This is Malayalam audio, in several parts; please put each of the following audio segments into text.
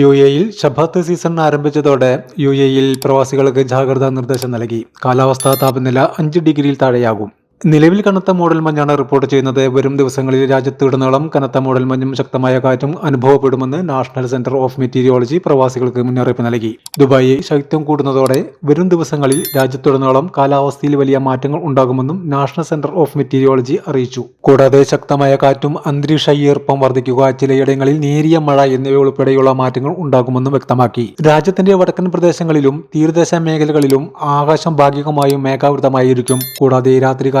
യു എയിൽ ഷബാത്ത് സീസൺ ആരംഭിച്ചതോടെ യു എയിൽ പ്രവാസികൾക്ക് ജാഗ്രതാ നിർദ്ദേശം നൽകി. കാലാവസ്ഥാ താപനില അഞ്ച് ഡിഗ്രിയിൽ താഴെയാകും. നിലവിൽ കനത്ത മൂടൽ മഞ്ഞാണ് റിപ്പോർട്ട് ചെയ്യുന്നത്. വരും ദിവസങ്ങളിൽ രാജ്യത്തുടനീളം കനത്ത മൂടൽ മഞ്ഞും ശക്തമായ കാറ്റും അനുഭവപ്പെടുമെന്ന് നാഷണൽ സെന്റർ ഓഫ് മെറ്റീരിയോളജി പ്രവാസികൾക്ക് മുന്നറിയിപ്പ് നൽകി. ദുബായി ശൈത്യം കൂടുന്നതോടെ വരും ദിവസങ്ങളിൽ രാജ്യത്തുടനീളം കാലാവസ്ഥയിൽ വലിയ മാറ്റങ്ങൾ ഉണ്ടാകുമെന്നും നാഷണൽ സെന്റർ ഓഫ് മെറ്റീരിയോളജി അറിയിച്ചു. കൂടാതെ ശക്തമായ കാറ്റും അന്തരീക്ഷ ഈർപ്പം വർദ്ധിക്കുക ചിലയിടങ്ങളിൽ നേരിയ മഴ എന്നിവ ഉൾപ്പെടെയുള്ള മാറ്റങ്ങൾ ഉണ്ടാകുമെന്നും വ്യക്തമാക്കി. രാജ്യത്തിന്റെ വടക്കൻ പ്രദേശങ്ങളിലും തീരദേശ മേഖലകളിലും ആകാശം ഭാഗികമായും മേഘാവൃതമായിരിക്കും. കൂടാതെ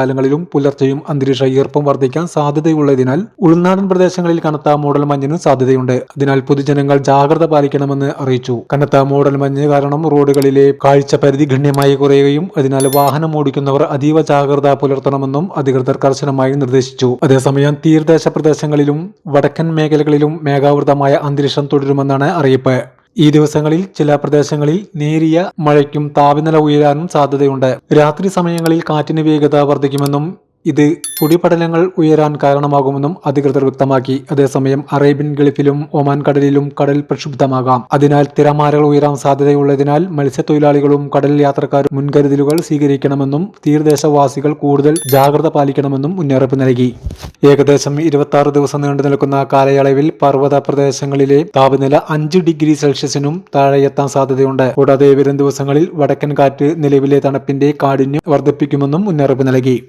രാത്രികാലങ്ങളിലും പുലർച്ചെയും അന്തരീക്ഷ ഈർപ്പം വർദ്ധിക്കാൻ സാധ്യതയുള്ളതിനാൽ ഉൾനാടൻ പ്രദേശങ്ങളിൽ കനത്ത മൂടൽ മഞ്ഞിനും സാധ്യതയുണ്ട്. അതിനാൽ പൊതുജനങ്ങൾ ജാഗ്രത പാലിക്കണമെന്ന് അറിയിച്ചു. കനത്ത മൂടൽ മഞ്ഞ് കാരണം റോഡുകളിലെ കാഴ്ച പരിധി ഗണ്യമായി കുറയുകയും അതിനാൽ വാഹനം ഓടിക്കുന്നവർ അതീവ ജാഗ്രത പുലർത്തണമെന്നും അധികൃതർ കർശനമായി നിർദ്ദേശിച്ചു. അതേസമയം തീരദേശ പ്രദേശങ്ങളിലും വടക്കൻ മേഖലകളിലും മേഘാവൃതമായ അന്തരീക്ഷം തുടരുമെന്നാണ് അറിയിപ്പ്. ഈ ദിവസങ്ങളിൽ ചില പ്രദേശങ്ങളിൽ നേരിയ മഴയ്ക്കും താപനില ഉയരാനും സാധ്യതയുണ്ട്. രാത്രി സമയങ്ങളിൽ കാറ്റിന് വേഗത വർദ്ധിക്കുമെന്നും ഇത് പൊടിപടലങ്ങൾ ഉയരാൻ കാരണമാകുമെന്നും അധികൃതർ വ്യക്തമാക്കി. അതേസമയം അറേബ്യൻ ഗൾഫിലും ഒമാൻ കടലിലും കടൽ പ്രക്ഷുബ്ധമാകാം. അതിനാൽ തിരമാലകൾ ഉയരാൻ സാധ്യതയുള്ളതിനാൽ മത്സ്യത്തൊഴിലാളികളും കടൽ യാത്രക്കാരും മുൻകരുതലുകൾ സ്വീകരിക്കണമെന്നും തീരദേശവാസികൾ കൂടുതൽ ജാഗ്രത പാലിക്കണമെന്നും മുന്നറിയിപ്പ് നൽകി. ഏകദേശം ഇരുപത്തി ദിവസം നീണ്ടു നിൽക്കുന്ന കാലയളവിൽ പർവത പ്രദേശങ്ങളിലെ താപനില അഞ്ച് ഡിഗ്രി സെൽഷ്യസിനും താഴെയെത്താൻ സാധ്യതയുണ്ട്. കൂടാതെ വരും ദിവസങ്ങളിൽ വടക്കൻ കാറ്റ് നിലവിലെ തണുപ്പിന്റെ കാഠിന്യം വർദ്ധിപ്പിക്കുമെന്നും മുന്നറിയിപ്പ് നൽകി.